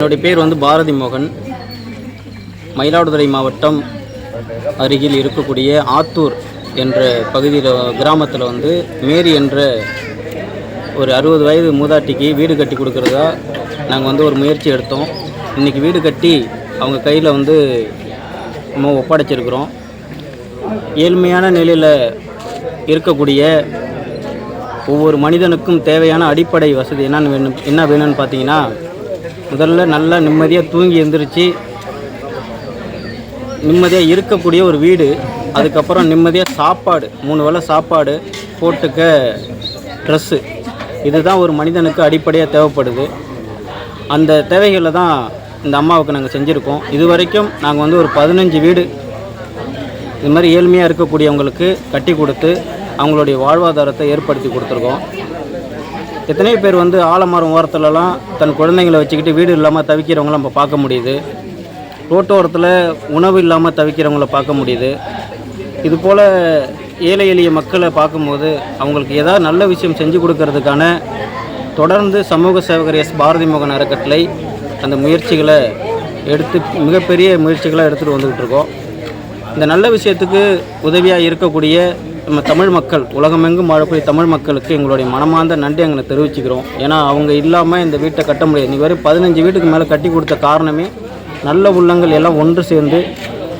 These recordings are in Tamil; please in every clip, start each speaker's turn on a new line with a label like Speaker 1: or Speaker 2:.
Speaker 1: என்னுடைய பேர் வந்து பாரதி மோகன். மயிலாடுதுறை மாவட்டம் அருகில் இருக்கக்கூடிய ஆத்தூர் என்ற பகுதியில் கிராமத்தில் வந்து மேரி என்ற ஒரு அறுபது வயது மூதாட்டிக்கு வீடு கட்டி கொடுக்குறதா நாங்கள் வந்து ஒரு முயற்சி எடுத்தோம். இன்றைக்கி வீடு கட்டி அவங்க கையில் வந்து நம்ம ஒப்படைச்சிருக்கிறோம். ஏழ்மையான நிலையில் இருக்கக்கூடிய ஒவ்வொரு மனிதனுக்கும் தேவையான அடிப்படை வசதி என்னென்னு வேணும் என்ன வேணும்னு பார்த்தீங்கன்னா முதல்ல நல்லா நிம்மதியாக தூங்கி எந்திரிச்சு நிம்மதியாக இருக்கக்கூடிய ஒரு வீடு அதுக்கப்புறம் நிம்மதியாக சாப்பாடு மூணு வேளை சாப்பாடு போட்டுக்க ட்ரெஸ்ஸு இதுதான் ஒரு மனிதனுக்கு அடிப்படையாக தேவைப்படுது. அந்த தேவைகளை தான் இந்த அம்மாவுக்கு நாங்கள் செஞ்சுருக்கோம். இது வரைக்கும் நாங்கள் வந்து ஒரு பதினஞ்சு வீடு இது மாதிரி ஏழ்மையாக இருக்கக்கூடியவங்களுக்கு கட்டி கொடுத்து அவங்களுடைய வாழ்வாதாரத்தை ஏற்படுத்தி கொடுத்துருக்கோம். எத்தனையோ பேர் வந்து ஆலமரம் ஓரத்துலலாம் தன் குழந்தைங்களை வச்சுக்கிட்டு வீடு இல்லாமல் தவிக்கிறவங்கள நம்ம பார்க்க முடியுது. ரோட்டோரத்தில் உணவு இல்லாமல் தவிக்கிறவங்கள பார்க்க முடியுது. இது போல் ஏழை எளிய மக்களை பார்க்கும்போது அவங்களுக்கு ஏதாவது நல்ல விஷயம் செஞ்சு கொடுக்கறதுக்கான தொடர்ந்து சமூக சேவகர் எஸ். பாரதி மோகன் அறக்கட்டளை அந்த முயற்சிகளை எடுத்து மிகப்பெரிய முயற்சிகளை எடுத்துகிட்டு வந்துக்கிட்டு இருக்கோம். இந்த நல்ல விஷயத்துக்கு உதவியாக இருக்கக்கூடிய நம்ம தமிழ் மக்கள் உலகமெங்கும் வாழக்கூடிய தமிழ் மக்களுக்கு எங்களுடைய மனமார்ந்த நன்றி அங்கே தெரிவிச்சுக்கிறோம். ஏன்னா அவங்க இல்லாமல் இந்த வீட்டை கட்ட முடியாது. இன்றைக்கி வரை பதினஞ்சு வீட்டுக்கு மேலே கட்டி கொடுத்த காரணமே நல்ல உள்ளங்கள் எல்லாம் ஒன்று சேர்ந்து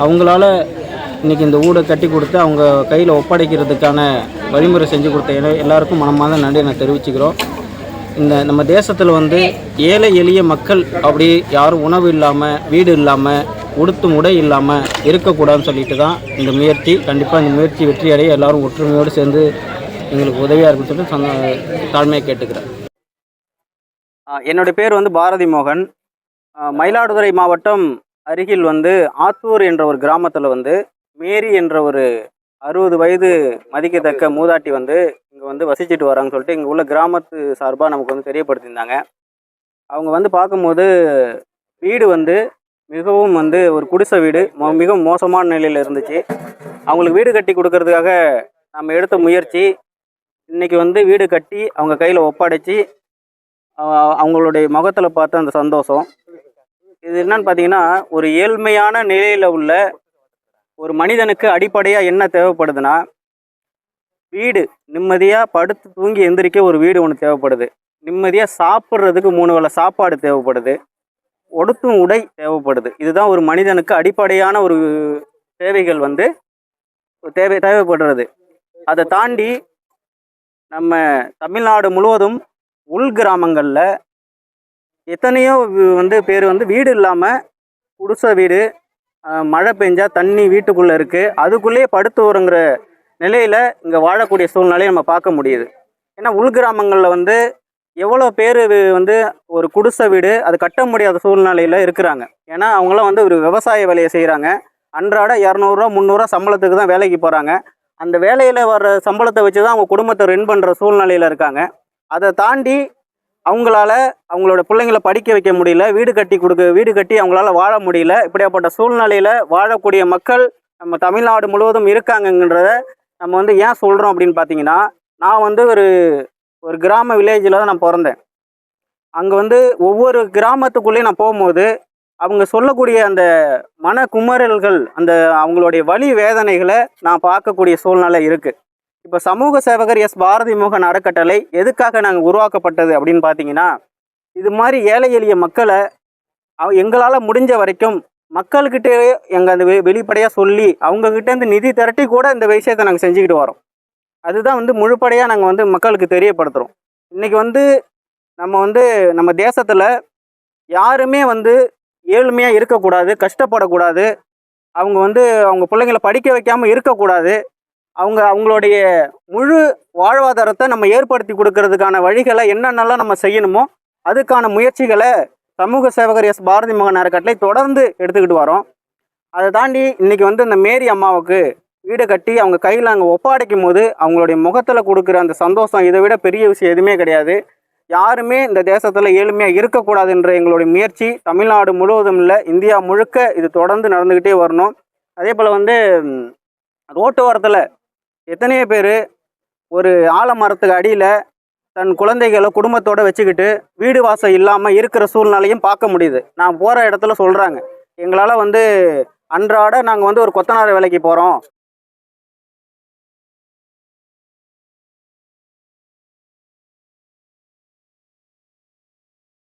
Speaker 1: அவங்களால இன்றைக்கி இந்த ஊடை கட்டி கொடுத்து அவங்க கையில் ஒப்படைக்கிறதுக்கான வழிமுறை செஞ்சு கொடுத்த எல்லாருக்கும் மனமார்ந்த நன்றி நான் தெரிவிச்சுக்கிறோம். இந்த நம்ம தேசத்தில் வந்து ஏழை எளிய மக்கள் அப்படி யாரும் உணவு இல்லாமல் வீடு இல்லாமல் உடுத்தும் உடை இல்லாமல் இருக்கக்கூடாதுன்னு சொல்லிட்டு தான் இந்த முயற்சி. கண்டிப்பாக இந்த முயற்சி வெற்றி அடைய எல்லாரும் ஒற்றுமையோடு சேர்ந்து எங்களுக்கு உதவியாக இருக்குன்னு சொல்லிட்டு சொன்ன தாழ்மையை கேட்டுக்கிறேன். என்னுடைய பேர் வந்து பாரதி மோகன். மயிலாடுதுறை மாவட்டம் அருகில் வந்து ஆத்தூர் என்ற ஒரு கிராமத்தில் வந்து மேரி என்ற ஒரு அறுபது வயது மதிக்கத்தக்க மூதாட்டி வந்து இங்கே வந்து வசிச்சுட்டு வராங்கன்னு சொல்லிட்டு இங்கே உள்ள கிராமத்து சார்பாக நமக்கு வந்து தெரியப்படுத்தியிருந்தாங்க. அவங்க வந்து பார்க்கும்போது வீடு வந்து மிகவும் வந்து ஒரு குடிசை வீடு. மிக மிகவும் மோசமான நிலையில் இருந்துச்சு. அவங்களுக்கு வீடு கட்டி கொடுக்கறதுக்காக நம்ம எடுத்த முயற்சி இன்னைக்கு வந்து வீடு கட்டி அவங்க கையில் ஒப்படைச்சி அவங்களுடைய முகத்தில் பார்த்த அந்த சந்தோஷம். இது என்னன்னு பார்த்தீங்கன்னா ஒரு ஏழ்மையான நிலையில் உள்ள ஒரு மனிதனுக்கு அடிப்படையாக என்ன தேவைப்படுதுன்னா வீடு. நிம்மதியாக படுத்து தூங்கி எந்திரிக்க ஒரு வீடு ஒன்று தேவைப்படுது. நிம்மதியாக சாப்பிட்றதுக்கு மூணு வேளை சாப்பாடு தேவைப்படுது. ஒடுத்தும் உடை தேவைப்படுது. இதுதான் ஒரு மனிதனுக்கு அடிப்படையான ஒரு தேவைகள் வந்து தேவை தேவைப்படுறது. அதை தாண்டி நம்ம தமிழ்நாடு முழுவதும் உள் கிராமங்களில் எத்தனையோ வந்து பேர் வந்து வீடு இல்லாமல் குடிசை வீடு மழை பெஞ்சால் தண்ணி வீட்டுக்குள்ளே இருக்குது அதுக்குள்ளேயே படுத்து வருங்கிற நிலையில் இங்கே வாழக்கூடிய சூழ்நிலையை நம்ம பார்க்க முடியுது. ஏன்னா உள் கிராமங்களில் வந்து எவ்வளோ பேர் வந்து ஒரு குடிசை வீடு அது கட்ட முடியாத சூழ்நிலையில் இருக்கிறாங்க. ஏன்னா அவங்களாம் வந்து ஒரு விவசாய வேலையை செய்கிறாங்க அன்றாட இரநூறுவா முந்நூறுரூவா சம்பளத்துக்கு தான் வேலைக்கு போகிறாங்க அந்த வேலையில் வர்ற சம்பளத்தை வச்சு தான் அவங்க குடும்பத்தை ரன் பண்ணுற சூழ்நிலையில் இருக்காங்க. அதை தாண்டி அவங்களால அவங்களோட பிள்ளைங்களை படிக்க வைக்க முடியல வீடு கட்டி கொடுக்க வீடு கட்டி அவங்களால வாழ முடியல. இப்படியாப்பட்ட சூழ்நிலையில் வாழக்கூடிய மக்கள் நம்ம தமிழ்நாடு முழுவதும் இருக்காங்கன்றத நம்ம வந்து ஏன் சொல்கிறோம் அப்படின்னு பார்த்தீங்கன்னா நான் வந்து ஒரு ஒரு கிராம வில்லேஜில் தான் நான் பிறந்தேன். அங்கே வந்து ஒவ்வொரு கிராமத்துக்குள்ளேயும் நான் போகும்போது அவங்க சொல்லக்கூடிய அந்த மன குமரல்கள் அந்த அவங்களுடைய வழி வேதனைகளை நான் பார்க்கக்கூடிய சூழ்நிலை இருக்குது இப்போ சமூக சேவகர் எஸ். பாரதி மோகன் அறக்கட்டளை எதுக்காக நாங்கள் உருவாக்கப்பட்டது அப்படின்னு பார்த்தீங்கன்னா இது மாதிரி ஏழை எளிய மக்களை அவ எங்களால் முடிஞ்ச வரைக்கும் மக்கள்கிட்டே எங்கள் அந்த வெ- வெளிப்படையாக சொல்லி அவங்கக்கிட்டேருந்து நிதி திரட்டி கூட இந்த விஷயத்தை நாங்கள் செஞ்சுக்கிட்டு வரோம். அதுதான் வந்து முழுப்படையாக நாங்கள் வந்து மக்களுக்கு தெரியப்படுத்துகிறோம் இன்றைக்கி வந்து நம்ம வந்து நம்ம தேசத்தில் யாருமே வந்து ஏழ்மையாக இருக்கக்கூடாது கஷ்டப்படக்கூடாது. அவங்க வந்து அவங்க பிள்ளைங்களை படிக்க வைக்காமல் இருக்கக்கூடாது. அவங்க அவங்களுடைய முழு வாழ்வாதாரத்தை நம்ம ஏற்படுத்தி கொடுக்கறதுக்கான வழிகளை என்னென்னலாம் நம்ம செய்யணுமோ அதுக்கான முயற்சிகளை சமூக சேவகர் எஸ். பாரதி மகன் அறக்கட்டளை தொடர்ந்து எடுத்துக்கிட்டு வரோம். அதை தாண்டி இன்றைக்கி வந்து இந்த மேரி அம்மாவுக்கு வீடை கட்டி அவங்க கையில் அங்கே ஒப்படைக்கும் போது அவங்களுடைய முகத்தில் கொடுக்குற அந்த சந்தோஷம் இதை விட பெரிய விஷயம் எதுவுமே கிடையாது. யாருமே இந்த தேசத்தில் ஏழ்மையாக இருக்கக்கூடாதுன்ற எங்களுடைய முயற்சி தமிழ்நாடு முழுவதும் இல்லை இந்தியா முழுக்க இது தொடர்ந்து நடந்துக்கிட்டே வரணும். அதே போல் வந்து ரோட்டு ஓரத்தில் எத்தனையோ பேர் ஒரு ஆலமரத்துக்கு அடியில் தன் குழந்தைகளை குடும்பத்தோடு வச்சுக்கிட்டு வீடு வாசல் இல்லாமல் இருக்கிற சூழ்நிலையும் பார்க்க முடியுது. நான் போகிற இடத்துல சொல்கிறாங்க எங்களால் வந்து அன்றாட நாங்கள் வந்து ஒரு கொத்தனார் வேலைக்கு போகிறோம்